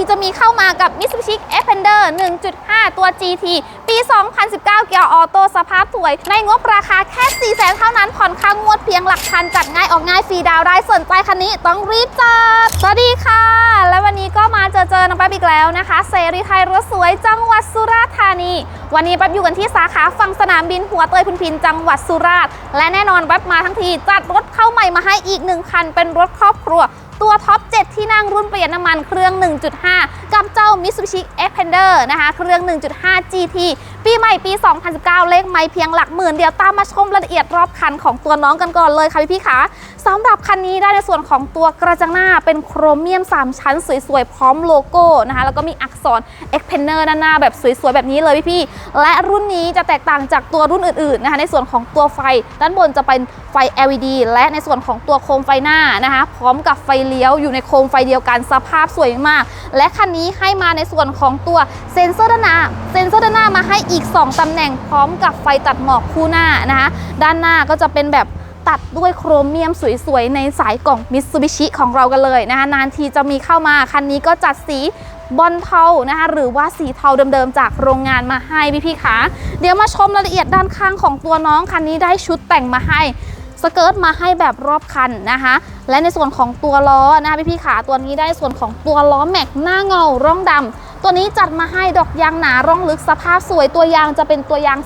ทีจะมีเข้ามากับ Mitsubishi Xpander 1.5 ตัว GT ปี 2019 เกียร์ออโต้สภาพสวย ในงบราคาแค่ 4 0 0แสนเท่านั้น ผ่อนค่างวดเพียงหลักพัน จัดง่ายออกง่ายฟรีดาวได้สนใจคันนี้ต้องรีบจัด สวัสดีค่ะ และวันนี้ก็มาเจอเจอน้องแป๊บอีกแล้วนะคะ เสรีไทยรถสวยจังหวัดสุราษฎร์ธานี วันนี้แป๊บอยู่กันที่สาขาฝั่งสนามบินหัวเตยพุนพินจังหวัดสุราษฎร์และแน่นอนแป๊บมาทั้งทีจัดรถเข้าใหม่มาให้อีกหนึ่งคันเป็นรถครอบครัว ตัวท็อป 7 ที่นั่งรุ่นประหยัดน้ำมันเครื่อง 1.5 5กับเจ้า Mitsubishi Xpander นะคะ เครื่อง 1.5 GT ปีใหม่ปี 2019 เลขไม่เพียงหลักหมื่นเดียวตามมาชมรายละเอียดรอบคันของตัวน้องกันก่อนเลยค่ะพี่ๆคะสำหรับคันนี้ได้ในส่วนของตัวกระจังหน้าเป็นโครเมียม 3 ชั้นสวยๆ พร้อมโลโก้นะคะ แล้วก็มีอักษร Xpander ด้านหน้าแบบสวยๆ แบบนี้เลยพี่ๆและรุ่นนี้จะแตกต่างจากตัวรุ่นอื่นๆนะคะในส่วนของตัวไฟด้านบนจะเป็นไฟ LED และในส่วนของตัวโคมไฟหน้านะคะ พร้อมกับไฟเลี้ยวอยู่ในโคมไฟเดียวกันสภาพสวยมาก และคันนี้ให้มาในส่วนของตัวเซ็นเซอร์ด้านหน้า เซ็นเซอร์ด้านหน้ามาให้อีก 2 ตำแหน่งพร้อมกับไฟตัดหมอกคู่หน้านะคะ ด้านหน้าก็จะเป็นแบบตัดด้วยโครเมียมสวยๆ ในสายกล่องมิ t ซูบิชิของเรากันเลยนะคะ นานทีจะมีเข้ามา คันนี้ก็จัดสีบอลเทานะคะหรือว่าสีเทาเดิมๆ จากโรงงานมาให้พี่ๆคะเดี๋ยวมาชมรายละเอียดด้านข้างของตัวน้องคันนี้ได้ชุดแต่งมาให้ สเกิร์ตมาให้แบบรอบคันนะคะ และในส่วนของตัวล้อนะคะพี่พี่ๆขาตัวนี้ได้ส่วนของตัวล้อแม็กหน้าเงาร่องดำ ตัวนี้จัดมาให้ดอกยางหนาร่องลึกสภาพสวยตัวยางจะเป็นตัวยาง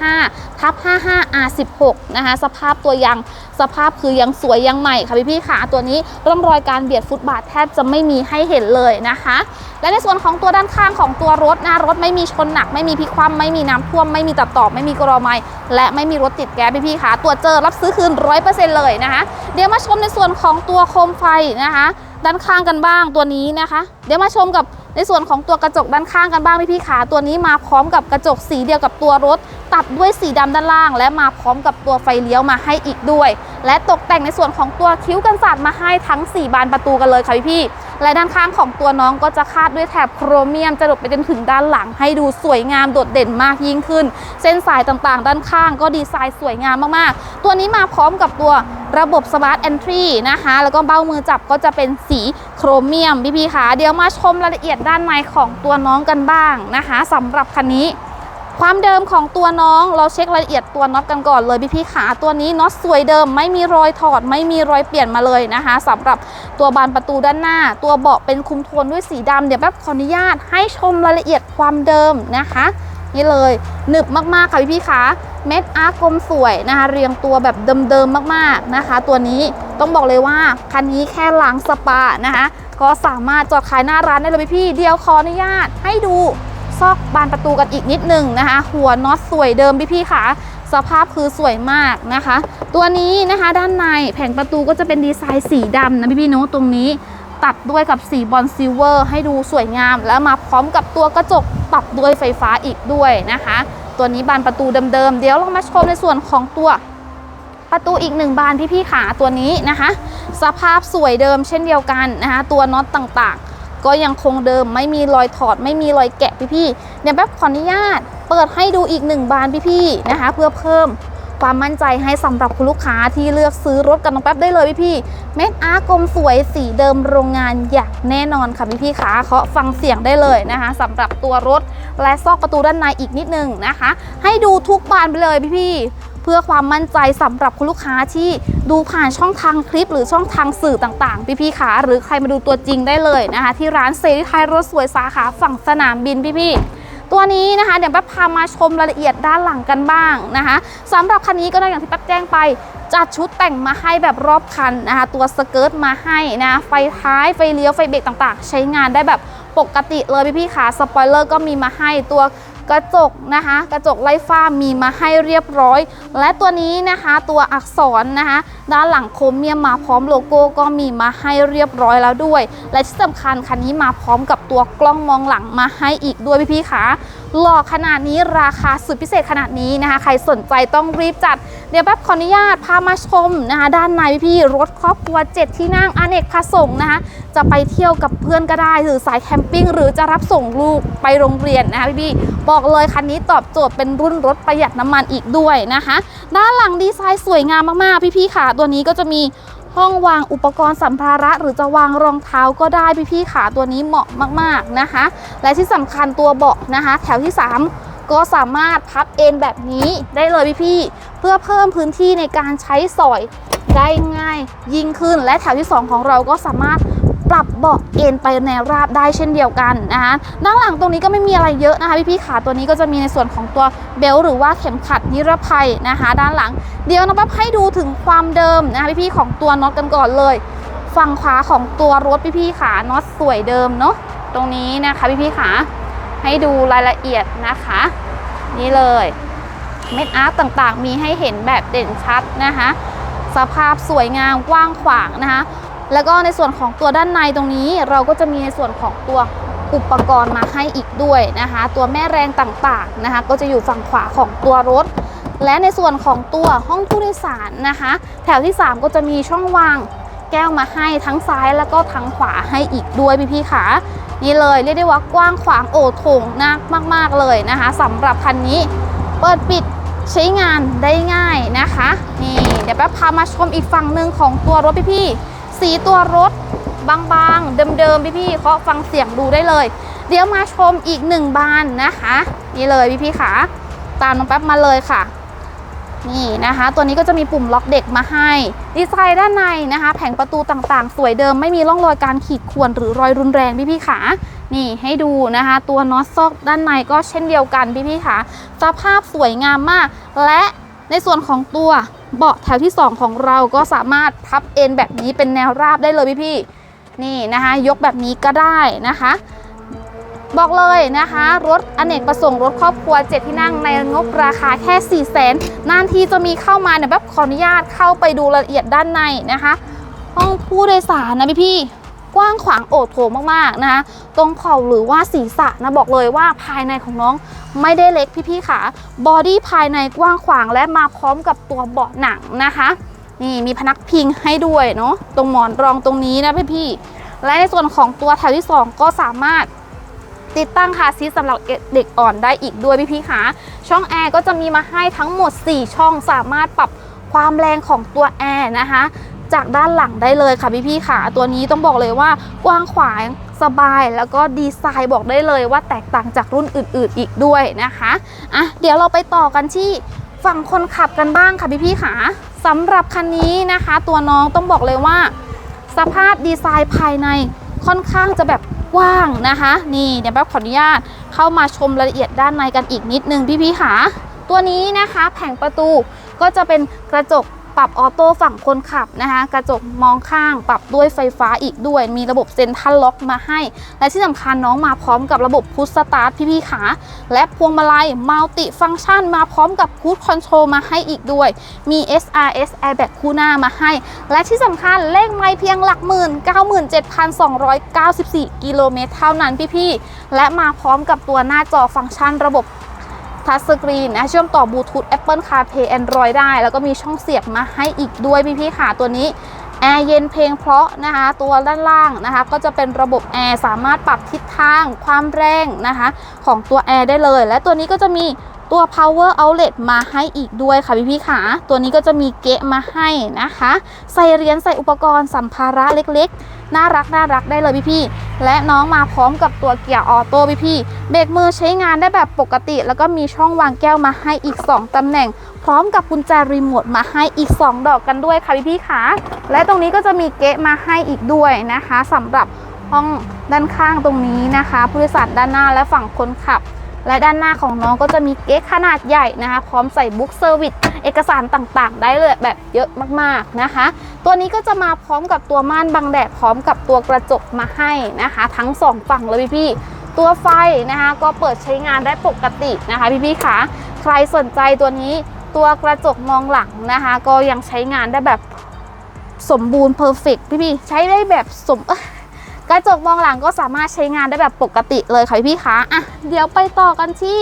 205ทับ55 R16 นะคะสภาพตัวยางสภาพคือยังสวยยังใหม่ค่ะพี่พี่ขาตัวนี้ร่องรอยการเบียดฟุตบาทแทบจะไม่มีให้เห็นเลยนะคะ และในส่วนของตัวด้านข้างของตัวรถหน้ารถไม่มีชนหนัก ไม่มีพิคว่ำไม่มีน้ำท่วมไม่มีตัดต่อไม่มีกรอไม้และไม่มีรถติดแก๊สพี่ๆค่ะตรวเจอรับซื้อคืนร้อยเปอร์เซ็นต์เลยนะคะ เดี๋ยวมาชมในส่วนของตัวโคมไฟนะคะ ด้านข้างกันบ้างตัวนี้นะคะ เดี๋ยวมาชมกับ ในส่วนของตัวกระจกด้านข้างกันบ้างพี่ๆขาตัวนี้มาพร้อมกับกระจกสีเดียวกับตัวรถ ตัดด้วยสีดำด้านล่าง และมาพร้อมกับตัวไฟเลี้ยวมาให้อีกด้วย และตกแต่งในส่วนของตัวคิ้วกันสาดมาให้ทั้ง 4 บานประตูกันเลยค่ะพี่ๆและด้านข้างของตัวน้องก็จะคาดด้วยแถบโครเมียมจะหลดไปจนถึงด้านหลัง ให้ดูสวยงามโดดเด่นมากยิ่งขึ้น เส้นสายต่างๆ ด้านข้างก็ดีไซน์สวยงามมากๆ ตัวนี้มาพร้อมกับตัว ระบบ Smart Entry นะคะ แล้วก็เบ้ามือจับก็จะเป็นสีโครเมียมพี่ๆค่ะ เดี๋ยวมาชมรายละเอียดด้านในของตัวน้องกันบ้างนะคะสำหรับคันนี้ ความเดิมของตัวน้องเราเช็ครายละเอียดตัวน็อตกันก่อนเลยพี่พี่ๆขาตัวนี้น็อตสวยเดิมไม่มีรอยถอด ไม่มีรอยเปลี่ยนมาเลยนะคะสำหรับตัวบานประตูด้านหน้า ตัวเบาะเป็นคุมโทนด้วยสีดำเดี๋ยวแป๊บขออนุญาตให้ชมรายละเอียดความเดิมนะคะ นี่เลยหนึบมากๆค่ะพี่พี่ๆขาเม็ดอาร์กลมสวยนะคะ เรียงตัวแบบเดิมๆมากๆนะคะ ตัวนี้ต้องบอกเลยว่าคันนี้แค่ล้างสปานะคะ ก็สามารถจอดขายหน้าร้านได้เลยพี่ๆเดี๋ยวขออนุญาตให้ดูซอกบานประตูกันอีกนิดหนึ่งนะคะ หัวน็อตสวยเดิมพี่ๆค่ะ สภาพคือสวยมากนะคะ ตัวนี้นะคะด้านในแผงประตูก็จะเป็นดีไซน์สีดำนะพี่ๆเนาะตรงนี้ ตัดด้วยกับสีบอลซิลเวอร์ให้ดูสวยงาม แล้วมาพร้อมกับตัวกระจกปรับด้วยไฟฟ้าอีกด้วยนะคะ ตัวนี้บานประตูเดิมๆ เดี๋ยวเรามาชมในส่วนของตัวประตูอีกหนึ่งบานพี่ๆขาตัวนี้นะคะ สภาพสวยเดิมเช่นเดียวกันนะคะ ตัวน็อตต่างๆ ก็ยังคงเดิมไม่มีรอยถอด ไม่มีรอยแกะพี่ๆเดี๋ยวแป๊บขออนุญาต เปิดให้ดูอีกหนึ่งบานพี่ๆนะคะ เพื่อเพิ่ม ความมั่นใจให้สำหรับคุณลูกค้าที่เลือกซื้อรถกันน้องแป๊บได้เลยพี่ๆเม็ดอาร์กลมสวยสีเดิมโรงงานอย่างแน่นอนค่ะพี่ๆขาเคาะฟังเสียงได้เลยนะคะสำหรับตัวรถและซอกประตูด้านในอีกนิดนึงนะคะ ให้ดูทุกบานไปเลยพี่ๆเพื่อความมั่นใจสำหรับคุณลูกค้าที่ดูผ่านช่องทางคลิป หรือช่องทางสื่อต่างๆ พี่ๆขาหรือใครมาดูตัวจริงได้เลยนะคะ ที่ร้านเซรีไทยรถสวยสาขาฝั่งสนามบินพี่ๆ ตัวนี้นะคะเดี๋ยวแป๊บพามาชมรายละเอียดด้านหลังกันบ้างนะคะสำหรับคันนี้ก็ได้อย่างที่แป๊บแจ้งไปจัดชุดแต่งมาให้แบบรอบคันนะคะตัวสเกิร์ตมาให้นะไฟท้ายไฟเลี้ยวไฟเบรกต่างๆ ใช้งานได้แบบปกติเลยพี่ๆขาสปอยเลอร์ก็มีมาให้ตัว กระจกนะคะ กระจกไล่ฟ้ามีมาให้เรียบร้อย และตัวนี้นะคะตัวอักษรนะคะ ด้านหลังโครเมียมมาพร้อมโลโก้ก็มีมาให้เรียบร้อยแล้วด้วย และที่สำคัญคันนี้มาพร้อมกับตัวกล้องมองหลังมาให้อีกด้วยพี่ๆคะหล่อขนาดนี้ราคาสุดพิเศษขนาดนี้นะคะ ใครสนใจต้องรีบจัด เดี๋ยวแป๊บขออนุญาตพามาชมนะคะด้านในพี่รถครอบครัว 7 ที่นั่งอเนกประสงค์นะคะจะไปเที่ยวกับเพื่อนก็ได้ หรือสายแคมปิ้งหรือจะรับส่งลูกไปโรงเรียนนะคะพี่บอกเลยคันนี้ตอบโจทย์เป็นรุ่นรถประหยัดน้ำมันอีกด้วยนะคะ ด้านหลังดีไซน์สวยงามมากๆ พี่ๆค่ะ ตัวนี้ก็จะมีห้องวางอุปกรณ์สัมภาระหรือจะวางรองเท้าก็ได้พี่ๆขาตัวนี้เหมาะมากๆนะคะ และที่สำคัญตัวเบาะนะคะ แถวที่ 3 ก็สามารถพับเอ็นแบบนี้ได้เลยพี่ๆเพื่อเพิ่มพื้นที่ในการใช้สอยได้ง่ายยิ่งขึ้น และแถวที่ 2 ของเราก็สามารถปรับเบาะเอนไปแนวราบได้เช่นเดียวกันนะคะด้านหลังตรงนี้ก็ไม่มีอะไรเยอะนะคะพี่ๆขาตัวนี้ก็จะมีในส่วนของตัวเบลหรือว่าเข็มขัดนิรภัยนะคะ ด้านหลัง เดี๋ยวน้องปั๊บให้ดูถึงความเดิมนะคะพี่ๆของตัวน็อตกันก่อนเลย ฝั่งขวาของตัวรถพี่ๆขาน็อตสวยเดิมเนาะตรงนี้นะคะพี่ๆขา ให้ดูรายละเอียดนะคะ นี่เลยเม็ดอาร์ตต่างๆ มีให้เห็นแบบเด่นชัดนะคะ สภาพสวยงามกว้างขวางนะคะ แล้วก็ในส่วนของตัวด้านในตรงนี้เราก็จะมีในส่วนของตัวอุปกรณ์มาให้อีกด้วยนะคะ ตัวแม่แรงต่างๆนะคะ ก็จะอยู่ฝั่งขวาของตัวรถ และในส่วนของตัวห้องผู้โดยสารนะคะ แถวที่ 3 ก็จะมีช่องวางแก้วมาให้ทั้งซ้ายแล้วก็ทั้งขวาให้อีกด้วยพี่ๆค่ะ นี่เลยเรียกได้ว่ากว้างขวางโอโถงนักมาก ๆ เลยนะคะสำหรับคันนี้เปิดปิดใช้งานได้ง่ายนะคะนี่เดี๋ยวแป๊บพามาชมอีกฝั่งหนึ่งของตัวรถพี่ๆสีตัวรถบางๆ เดิมๆ พี่ๆเคาะฟังเสียงดูได้เลย เดี๋ยวมาชมอีกหนึ่งบานนะคะ นี่เลยพี่ๆค่ะ ตามน้องแป๊บมาเลยค่ะ นี่นะคะ ตัวนี้ก็จะมีปุ่มล็อกเด็กมาให้ ดีไซน์ด้านในนะคะ แผงประตูต่างๆ สวยเดิมไม่มีร่องรอยการขีดข่วนหรือรอยรุนแรงพี่ๆขานี่ให้ดูนะคะ ตัวน็อตซอกด้านในก็เช่นเดียวกันพี่ๆขาสภาพสวยงามมาก และในส่วนของตัวเบาะแถวที่ 2 ของเราก็สามารถพับเอนแบบนี้เป็นแนวราบได้เลยพี่ๆนี่นะคะ ยกแบบนี้ก็ได้นะคะ บอกเลยนะคะ รถอเนกประสงค์รถครอบครัว 7 ที่นั่งในงบราคาแค่ 4 0 0 0 0นนานทีจะมีเข้ามาเนี่ยแบบขออนุญาตเข้าไปดูรายละเอียดด้านในนะคะ ห้องผู้โดยสารนะพี่พี่กว้างขวางโอดโถงมากๆนะคะตรงเข่าหรือว่าศีรษะนะบอกเลยว่าภายในของน้องไม่ได้เล็กพี่ๆค่ะบอดี้ภายในกว้างขวางและมาพร้อมกับตัวเบาะหนังนะคะนี่มีพนักพิงให้ด้วยเนาะตรงหมอนรองตรงนี้นะพี่ๆและในส่วนของตัวแถวที่ 2 ก็สามารถ ติดตั้งคาซีทสำหรับเด็กอ่อนได้อีกด้วยพี่พี่คะช่องแอร์ก็จะมีมาให้ทั้งหมด 4 ช่องสามารถปรับความแรงของตัวแอร์นะคะ จากด้านหลังได้เลยค่ะพี่พี่ๆค่ะตัวนี้ต้องบอกเลยว่ากว้างขวางสบายแล้วก็ดีไซน์บอกได้เลยว่าแตกต่างจากรุ่นอื่น ๆ อีกด้วยนะคะอะเดี๋ยวเราไปต่อกันที่ฝั่งคนขับกันบ้างค่ะพี่พี่ๆค่ะสำหรับคันนี้นะคะ ตัวน้องต้องบอกเลยว่า สภาพดีไซน์ภายใน ค่อนข้างจะแบบกว้างนะคะ นี่เดี๋ยวแป๊บขออนุญาตเข้ามาชมรายละเอียดด้านในกันอีกนิดนึงพี่ๆค่ะตัวนี้นะคะ แผงประตูก็จะเป็นกระจก ปรับออโต้ฝั่งคนขับนะคะ กระจกมองข้าง ปรับด้วยไฟฟ้าอีกด้วย มีระบบเซ็นทรัลล็อกมาให้ และที่สำคัญน้องมาพร้อมกับระบบพุชสตาร์ทพี่ๆค่ะและพวงมาลัยมัลติฟัง c t ชันมาพร้อมกับคูดคอนโทรลมาให้อีกด้วย มี SRS Airbag คู่หน้ามาให้ และที่สำคัญเลขไมล์เพียงหลักหมื่น 97,294 กิโลเมตรเท่านั้นพี่ๆและมาพร้อมกับตัวหน้าจอฟังก์ชันระบบ ทัชสกรีนนะเชื่อมต่อบลูทูธ Apple CarPlay Android ได้ แล้วก็มีช่องเสียบมาให้อีกด้วยพี่ๆค่ะตัวนี้แอร์เย็นเพลงเพราะนะคะตัวด้านล่างนะคะก็จะเป็นระบบแอร์สามารถปรับทิศทางความแรงนะคะของตัวแอร์ได้เลย และตัวนี้ก็จะมี ตัว power outlet มาให้อีกด้วยค่ะพี่พี่ๆค่ะตัวนี้ก็จะมีเกะมาให้นะคะ ใส่เหรียญใส่อุปกรณ์สัมภาระเล็กๆ น่ารักน่ารักได้เลยพี่พี่และน้องมาพร้อมกับตัวเกียร์ออโต้พี่พี่เบรกมือใช้งานได้แบบปกติ แล้วก็มีช่องวางแก้วมาให้อีก 2ตำแหน่ง พร้อมกับกุญแจรีโมทมาให้อีก 2 ดอกกันด้วยค่ะพี่พี่ๆค่ะและตรงนี้ก็จะมีเกะมาให้อีกด้วยนะคะสำหรับห้องด้านข้างตรงนี้นะคะผู้โดยสารด้านหน้าและฝั่งคนขับ และด้านหน้าของน้องก็จะมีเก๊กขนาดใหญ่นะคะ พร้อมใส่บุ๊กเซอร์วิสเอกสารต่างๆ ได้เลยแบบเยอะมากๆนะคะ ตัวนี้ก็จะมาพร้อมกับตัวม่านบังแดดพร้อมกับตัวกระจกมาให้นะคะ ทั้งสองฝั่งเลยพี่ๆตัวไฟนะคะก็เปิดใช้งานได้ปกตินะคะพี่ๆคะใครสนใจตัวนี้ตัวกระจกมองหลังนะคะ ก็ยังใช้งานได้แบบสมบูรณ์เพอร์เฟกพี่ๆใช้ได้แบบสม กระจกมองหลังก็สามารถใช้งานได้แบบปกติเลยค่ะพี่ๆคะอะเดี๋ยวไปต่อกันที่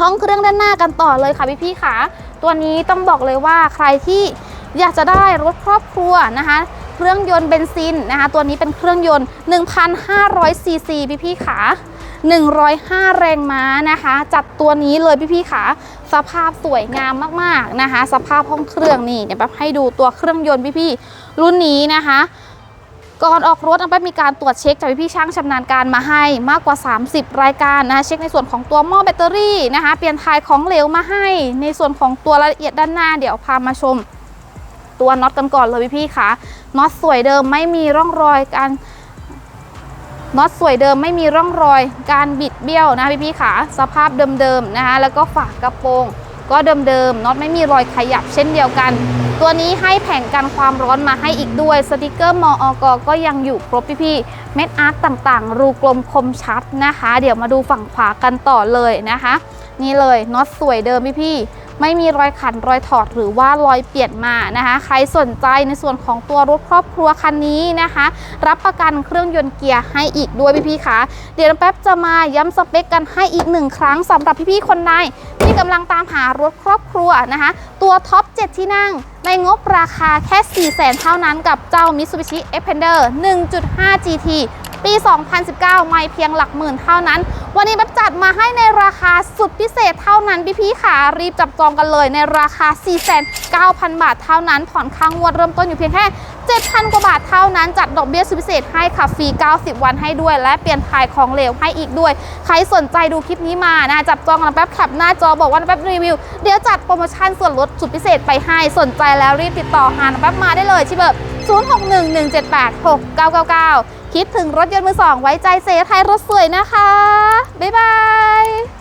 ห้องเครื่องด้านหน้ากันต่อเลยค่ะพี่ๆคะตัวนี้ต้องบอกเลยว่าใครที่อยากจะได้รถครอบครัวนะคะเครื่องยนต์เบนซินนะคะตัวนี้เป็นเครื่องยนต์ 1,500ซีซีพี่ๆคะ105 แรงม้านะคะ จัดตัวนี้เลยพี่ๆค่ะสภาพสวยงามมากๆนะคะ สภาพห้องเครื่องนี่เดี๋ยวแป๊บให้ดูตัวเครื่องยนต์พี่ๆรุ่นนี้นะคะ ก่อนออกรถน้องแป๊บมีการตรวจเช็คจากพี่ช่างชำนาญการมาให้มากกว่า 30 รายการนะคะเช็คในส่วนของตัวหม้อแบตเตอรี่นะคะเปลี่ยนถ่ายของเหลวมาให้ ในส่วนของตัวรายละเอียดด้านหน้าเดี๋ยวพามาชม ตัวน็อตกันก่อนเลยพี่ๆค่ะน็อตสวยเดิมไม่มีร่องรอยการน็อตสวยเดิมไม่มีร่องรอยการบิดเบี้ยวนะพี่ๆค่ะสภาพเดิมๆนะคะแล้วก็ฝากระโปรง ก็เดิมๆน็อตไม่มีรอยขยับเช่นเดียวกัน ตัวนี้ให้แผงกันความร้อนมาให้อีกด้วย สติกเกอร์มออกก็ยังอยู่ครบพี่ๆเม็ดอาร์ตต่างๆ รูกลมคมชัดนะคะ เดี๋ยวมาดูฝั่งขวากันต่อเลยนะคะ นี่เลยน็อตสวยเดิมพี่ๆ ไม่มีรอยขันรอยถอดหรือว่ารอยเปลี่ยนมานะคะ ใครสนใจในส่วนของตัวรถครอบครัวคันนี้นะคะ รับประกันเครื่องยนต์เกียร์ให้อีกด้วยพี่ๆคะเดี๋ยวแป๊บจะมาย้ำสเปคกันให้อีกหนึ่งครั้งสำหรับพี่ๆคนใดที่กำลังตามหารถครอบครัวนะคะ ตัวท็อป 7 ที่นั่งในงบราคาแค่ 4 0 0 0 0 0เท่านั้นกับเจ้า Mitsubishi Xpander 1.5 GT ปี 2019 ไม่เพียงหลักหมื่นเท่านั้น วันนี้แบบจัดมาให้ในราคาสุดพิเศษเท่านั้นพี่พี่ค่ะรีบจับจองกันเลยในราคา 4,900บาทเท่านั้น ผ่อนค่างวดเริ่มต้นอยู่เพียงแค่ 7,000 กว่าบาทเท่านั้น จัดดอกเบี้ยสุดพิเศษให้ค่ะฟรี 90 วันให้ด้วย และเปลี่ยนถ่ายของเหลวให้อีกด้วย ใครสนใจดูคลิปนี้มานะ จับจองกันแป๊บแคปหน้าจอบอกว่าแป๊บรีวิว เดี๋ยวจัดโปรโมชั่นส่วนลดสุดพิเศษไปให้สนใจแล้วรีบติดต่อหาแป๊บมาได้เลยที่เบอร์ 0611786999 คิดถึงรถยนต์มือสองไว้ใจเซไทยรถสวยนะคะ บ๊ายบาย